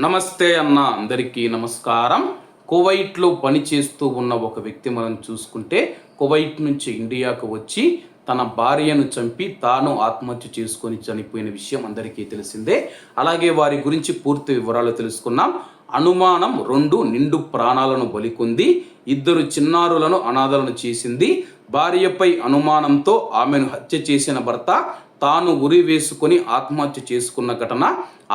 నమస్తే అన్న అందరికీ నమస్కారం. కువైట్లో పనిచేస్తూ ఉన్న ఒక వ్యక్తి మనం చూసుకుంటే కువైట్ నుంచి ఇండియాకు వచ్చి తన భార్యను చంపి తాను ఆత్మహత్య చేసుకొని చనిపోయిన విషయం అందరికీ తెలిసిందే. అలాగే వారి గురించి పూర్తి వివరాలు తెలుసుకున్నాం అనుమానం రెండు నిండు ప్రాణాలను బలికొంది. ఇద్దరు చిన్నారులను అనాథలను చేసింది. భార్యపై అనుమానంతో ఆమెను హత్య చేసిన భర్త తాను ఉరి వేసుకొని ఆత్మహత్య చేసుకున్న ఘటన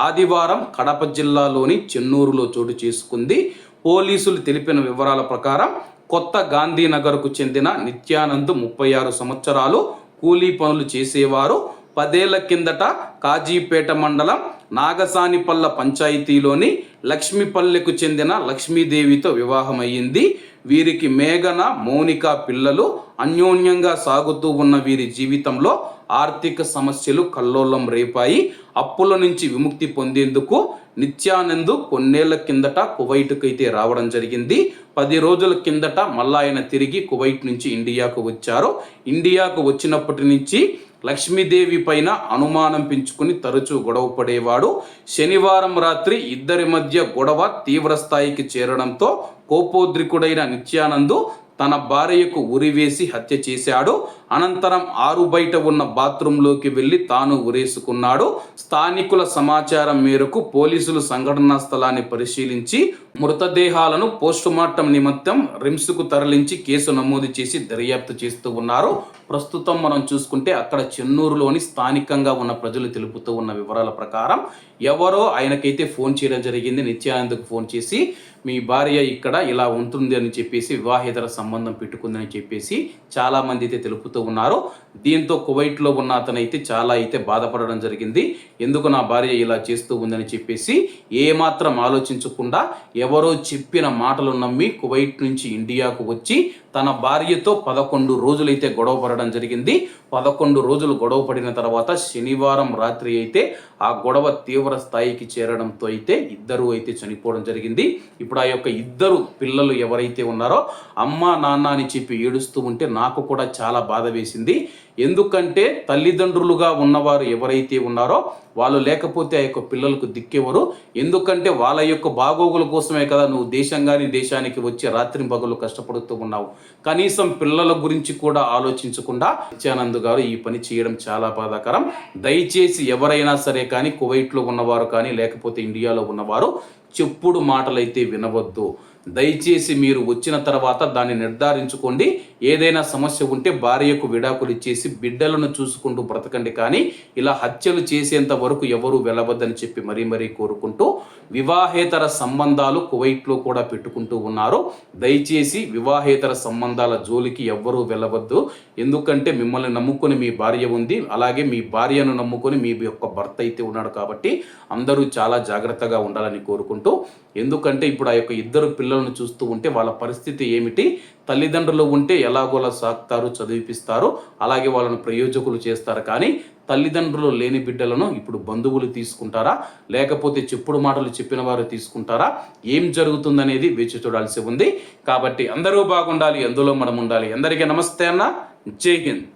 ఆదివారం కడప జిల్లాలోని చెన్నూరులో చోటు చేసుకుంది. పోలీసులు తెలిపిన వివరాల ప్రకారం కొత్త గాంధీనగర్కు చెందిన నిత్యానంద్ ముప్పై ఆరు సంవత్సరాలు కూలీ పనులు చేసేవారు. పదేళ్ళ కిందట కాజీపేట మండలం నాగసానిపల్ల పంచాయతీలోని లక్ష్మీపల్లెకు చెందిన లక్ష్మీదేవితో వివాహమయ్యింది. వీరికి మేఘన మౌనిక పిల్లలు అన్యోన్యంగా సాగుతూ ఉన్న వీరి జీవితంలో ఆర్థిక సమస్యలు కల్లోలం రేపాయి. అప్పుల నుంచి విముక్తి పొందేందుకు నిత్యానంద్ కొన్నేళ్ళ కిందట కువైట్కు అయితే రావడం జరిగింది. పది రోజుల కిందట మళ్ళా ఆయన తిరిగి కువైట్ నుంచి ఇండియాకు వచ్చారు. ఇండియాకు వచ్చినప్పటి నుంచి లక్ష్మీదేవి పైన అనుమానం పెంచుకుని తరచూ గొడవ పడేవాడు. శనివారం రాత్రి ఇద్దరి మధ్య గొడవ తీవ్ర స్థాయికి చేరడంతో కోపోద్రికుడైన నిత్యానందు తన భార్యకు ఉరివేసి హత్య చేశాడు. అనంతరం ఆరు బయట ఉన్న బాత్రూంలోకి వెళ్ళి తాను ఉరేసుకున్నాడు. స్థానికుల సమాచారం మేరకు పోలీసులు సంఘటనా స్థలాన్ని పరిశీలించి మృతదేహాలను పోస్టుమార్టం నిమిత్తం రిమ్స్కు తరలించి కేసు నమోదు చేసి దర్యాప్తు చేస్తూ ఉన్నారు. ప్రస్తుతం మనం చూసుకుంటే అక్కడ చెన్నూరులోని స్థానికంగా ఉన్న ప్రజలు తెలుపుతూ ఉన్న వివరాల ప్రకారం ఎవరో ఆయనకైతే ఫోన్ చేయడం జరిగింది. నిత్యానందకు ఫోన్ చేసి మీ భార్య ఇక్కడ ఇలా ఉంటుంది అని చెప్పేసి వివాహేతర సంబంధం పెట్టుకుందని చెప్పేసి చాలామంది అయితే తెలుపుతూ ఉన్నారు. దీంతో కువైట్లో ఉన్న అతనైతే చాలా అయితే బాధపడడం జరిగింది. ఎందుకు నా భార్య ఇలా చేస్తూ ఉందని చెప్పేసి ఏమాత్రం ఆలోచించకుండా ఎవరో చెప్పిన మాటలు నమ్మి కువైట్ నుంచి ఇండియాకు వచ్చి తన భార్యతో పదకొండు రోజులైతే గొడవ పడడం జరిగింది. పదకొండు రోజులు గొడవ పడిన తర్వాత శనివారం రాత్రి అయితే ఆ గొడవ తీవ్ర స్థాయికి చేరడంతో అయితే ఇద్దరు అయితే చనిపోవడం జరిగింది. ఇప్పుడు ఆ యొక్క ఇద్దరు పిల్లలు ఎవరైతే ఉన్నారో అమ్మ నాన్న అని చెప్పి ఏడుస్తూ ఉంటే నాకు కూడా చాలా బాధ వేసింది. ఎందుకంటే తల్లిదండ్రులుగా ఉన్నవారు ఎవరైతే ఉన్నారో వాళ్ళు లేకపోతే ఆ యొక్క పిల్లలకు దిక్కేవరు ఎందుకంటే వాళ్ళ యొక్క బాగోగుల కోసమే కదా నువ్వు దేశంగాని దేశానికి వచ్చి రాత్రి పగలు కష్టపడుతూ ఉన్నావు. కనీసం పిల్లల గురించి కూడా ఆలోచించకుండా నిత్యానంద్ గారు ఈ పని చేయడం చాలా బాధాకరం. దయచేసి ఎవరైనా సరే కానీ కువైట్లో ఉన్నవారు కానీ లేకపోతే ఇండియాలో ఉన్నవారు చెప్పుడు మాటలైతే వినవద్దు. దయచేసి మీరు వచ్చిన తర్వాత దాన్ని నిర్ధారించుకోండి. ఏదైనా సమస్య ఉంటే భార్యకు విడాకులు ఇచ్చేసి బిడ్డలను చూసుకుంటూ బ్రతకండి. కానీ ఇలా హత్యలు చేసేంత వరకు ఎవరు వెళ్ళవద్దని చెప్పి మరీ మరీ కోరుకుంటూ వివాహేతర సంబంధాలు కువైట్లో కూడా పెట్టుకుంటూ ఉన్నారు. దయచేసి వివాహేతర సంబంధాల జోలికి ఎవ్వరూ వెళ్ళవద్దు ఎందుకంటే మిమ్మల్ని నమ్ముకొని మీ భార్య ఉంది. అలాగే మీ భార్యను నమ్ముకొని మీ యొక్క భర్త అయితే ఉన్నాడు కాబట్టి అందరూ చాలా జాగ్రత్తగా ఉండాలని కోరుకుంటూ. ఎందుకంటే ఇప్పుడు ఆ యొక్క ఇద్దరు పిల్లలను చూస్తూ ఉంటే వాళ్ళ పరిస్థితి ఏమిటి? తల్లిదండ్రులు ఉంటే ఎలాగోలా సాకుతారు చదివిపిస్తారు అలాగే వాళ్ళను ప్రయోజకులు చేస్తారు. కానీ తల్లిదండ్రులు లేని బిడ్డలను ఇప్పుడు బంధువులు తీసుకుంటారా? లేకపోతే చెప్పుడు మాటలు చెప్పిన వారు తీసుకుంటారా? ఏం జరుగుతుందనేది వేచి చూడాల్సి ఉంది. కాబట్టి అందరూ బాగుండాలి అందులో మనం ఉండాలి. అందరికీ నమస్తే అన్న. జై హింద్.